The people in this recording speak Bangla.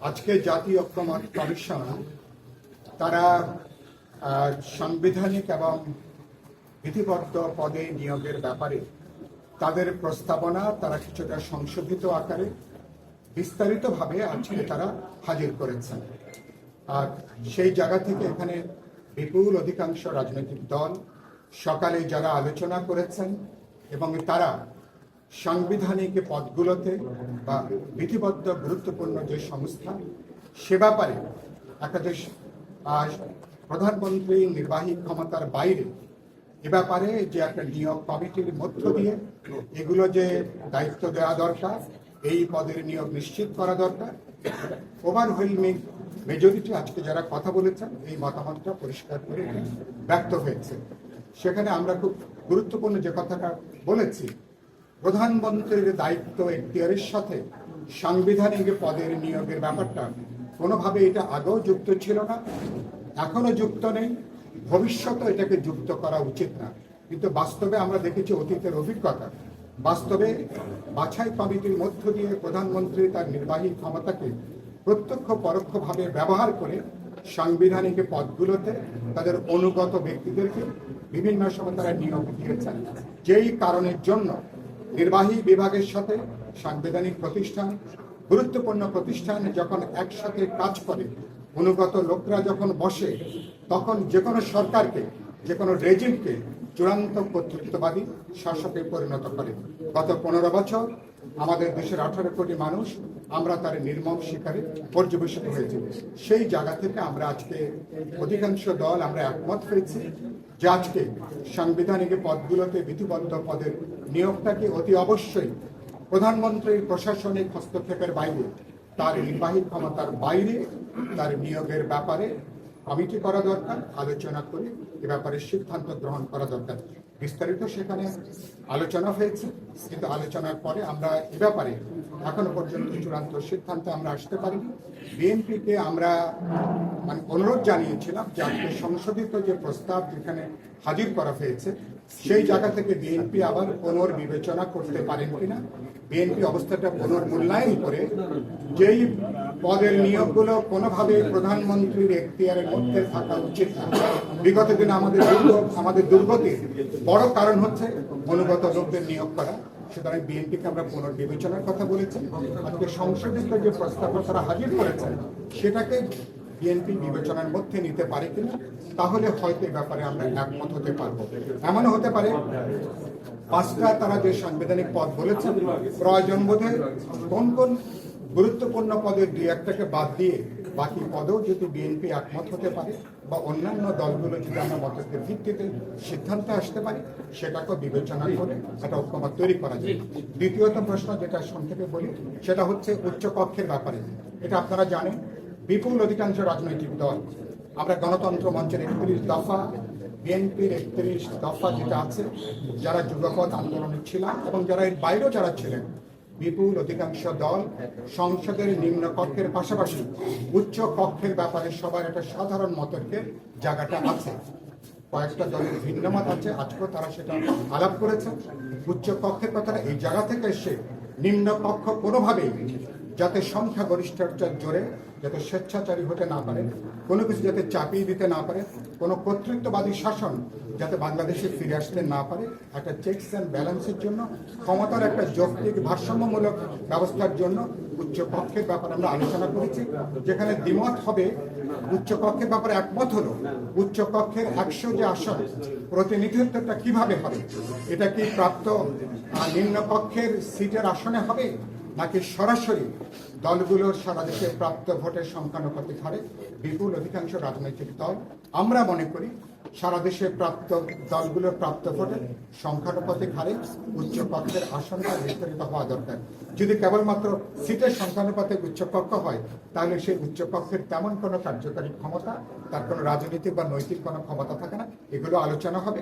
আজকে জাতীয় ঐক্যমত কমিশন, তারা সাংবিধানিক এবং বিধিবদ্ধ পদে নিয়োগের ব্যাপারে তাদের প্রস্তাবনা তারা কিছুটা সংশোধিত আকারে বিস্তারিতভাবে আজকে তারা হাজির করেছেন। আর সেই জায়গা থেকে এখানে বিপুল অধিকাংশ রাজনৈতিক দল সকালে যারা আলোচনা করেছেন এবং তারা সাংবিধানিক পদগুলোতে বা বিধিবদ্ধ গুরুত্বপূর্ণ যে সংস্থা, সে ব্যাপারে একাদশ প্রধানমন্ত্রী নির্বাহী ক্ষমতার বাইরে, এ ব্যাপারে যে একটা নিয়োগ কমিটির মধ্য দিয়ে এগুলো যে দায়িত্ব দেওয়া দরকার, এই পদের নিয়োগ নিশ্চিত করা দরকার। ওভারওয়েলমিং মেজরিটি আজকে যারা কথা বলেছেন, এই মতামতটা পরিষ্কার করে ব্যক্ত হয়েছে। সেখানে আমরা খুব গুরুত্বপূর্ণ যে কথাটা বলেছি প্রধানমন্ত্রীর দায়িত্ব এখতিয়ারের সাথে সাংবিধানিক পদের নিয়োগের ব্যাপারটা, কোনোভাবে এটা আগেও যুক্ত ছিল না এখনও যুক্ত নেই ভবিষ্যতে এটাকে যুক্ত করা উচিত না। কিন্তু বাস্তবে আমরা দেখেছি অতীতের অভিজ্ঞতা। বাস্তবে বাছাই কমিটির মধ্য দিয়ে প্রধানমন্ত্রী তার নির্বাহী ক্ষমতাকে প্রত্যক্ষ পরোক্ষভাবে ব্যবহার করে সাংবিধানিক পদগুলোতে তাদের অনুগত ব্যক্তিদেরকে বিভিন্ন সময় তারা নিয়োগ দিয়েছেন। যেই কারণের জন্য নির্বাহী বিভাগের সাথে সাংবিধানিক প্রতিষ্ঠান, গুরুত্বপূর্ণ প্রতিষ্ঠান যখন একসাথে কাজ করে, অনুগত লোকরা যখন বসে, তখন যে কোনো সরকারকে যে কোনো রেজিমকে চূড়ান্ত কর্তৃত্ববাদী শাসকে পরিণত করে। গত পনেরো বছর আমাদের দেশের আঠারো কোটি মানুষ আমরা তার নির্মম শিকারে পর্যবেসিত হয়েছি। সেই জায়গা থেকে আমরা আজকে অধিকাংশ দল আমরা একমত হয়েছি যে আজকে সাংবিধানিক পদগুলোতে বিধিবদ্ধ পদের নিয়োগটাকে অতি অবশ্যই প্রধানমন্ত্রীর প্রশাসনিক হস্তক্ষেপের বাইরে? তার নির্বাহী ক্ষমতার বাইরে, তার নিয়োগের ব্যাপারে কমিটি করা দরকার? আলোচনা করে এ ব্যাপারে সিদ্ধান্ত গ্রহণ করা দরকার। বিস্তারিত সেখানে আলোচনা হয়েছে, কিন্তু আলোচনার পরে আমরা এ ব্যাপারে এখনও পর্যন্ত চূড়ান্ত সিদ্ধান্তে আমরা আসতে পারিনি। বিএনপিকে আমরা মানে অনুরোধ জানিয়েছিলাম যে সংশোধিত যে প্রস্তাব যেখানে হাজির করা হয়েছে, সেই জায়গা থেকে বিএনপি আবার পুনর্বিবেচনা করতে পারেন কিনা, বিএনপি অবস্থাটা পুনর্মূল্যায়ন করে যেই পদের নিয়োগগুলো কোনোভাবে প্রধানমন্ত্রীর এখতিয়ারের মধ্যে থাকা উচিত না। বিগত দিনে আমাদের দুর্ভোগ আমাদের দুর্গতির বড় কারণ হচ্ছে অনুগত লোকদের নিয়োগ করা। সুতরাং বিএনপিকে আমরা পুনর্বিবেচনার কথা বলেছি। আজকে সংশোধিত যে প্রস্তাব তারা হাজির করেছেন, সেটাকে বিএনপি বিবেচনার মধ্যে নিতে পারে কিনা, তাহলে হয়তো এ ব্যাপারে আমরা একমত হতে পারব। এমনও হতে পারে, পাঁচটা তারা যে সাংবিধানিক পদ বলেছেন প্রয়োজন বোধে কোন কোন গুরুত্বপূর্ণ পদের দুই একটাকে বাদ দিয়ে বাকি পদেও যদি বিএনপি একমত হতে পারে বা অন্যান্য দলগুলো যদি আমরা মতকের ভিত্তিতে সিদ্ধান্তে আসতে পারি, সেটাকেও বিবেচনা করে একটা ঐক্যমত তৈরি করা যায়। দ্বিতীয়ত প্রশ্ন যেটা সংক্ষেপে বলি, সেটা হচ্ছে উচ্চ কক্ষের ব্যাপারে। এটা আপনারা জানেন, বিপুল অধিকাংশ রাজনৈতিক দল, আমরা গণতন্ত্র মঞ্চের একত্রিশ দফা, বিএনপির একত্রিশ দফা যেটা আছে, যারা যুগপথ আন্দোলনে ছিলেন এবং যারা এর বাইরেও যারা ছিলেন বিপুল অধিকাংশ দল সংসদের নিম্ন কক্ষের পাশাপাশি উচ্চ কক্ষের ব্যাপারে সবার একটা সাধারণ মতকের জায়গাটা আছে। কয়েকটা দলের ভিন্ন মত আছে, আজকেও তারা সেটা আলাপ করেছে। উচ্চ কক্ষের কথাটা এই জায়গা থেকে এসে নিম্ন কক্ষ কোনোভাবেই যাতে সংখ্যাগরিষ্ঠতার জোরে, যাতে স্বেচ্ছাচারী হতে না পারে, কোনো কিছু যাতে চাপিয়ে দিতে না পারে, কোনো কর্তৃত্ববাদী শাসন যাতে বাংলাদেশে ফিরে আসতে না পারে একটা চেকস অ্যান্ড ব্যালেন্সের জন্য ক্ষমতার একটা যৌক্তিক ভারসাম্যমূলক ব্যবস্থার জন্য উচ্চ কক্ষের ব্যাপারে আমরা আলোচনা করেছি যেখানে দ্বিমত হবে উচ্চ কক্ষের ব্যাপারে একমত হলো উচ্চ কক্ষের একশো যে আসন প্রতিনিধিত্বটা কীভাবে হবে? এটা কি প্রাপ্ত আহ, নিম্ন কক্ষের সিটের আসনে হবে? নাকি সরাসরি দলগুলোর সারা দেশে প্রাপ্ত ভোটের সংখ্যানুপাতিক হারে বিপুল অধিকাংশ রাজনৈতিক দল, আমরা মনে করি সারা দেশে প্রাপ্ত দলগুলোর প্রাপ্ত ভোটের সংখ্যানুপাতিক হারে উচ্চ কক্ষের আসনটা বিস্তারিত হওয়া দরকার। যদি কেবলমাত্র সিটের সংখ্যানুপাতে উচ্চকক্ষ হয়, তাহলে সেই উচ্চকক্ষের তেমন কোনো কার্যকারী ক্ষমতা, তার কোনো রাজনৈতিক বা নৈতিক কোনো ক্ষমতা থাকে না। এগুলো আলোচনা হবে।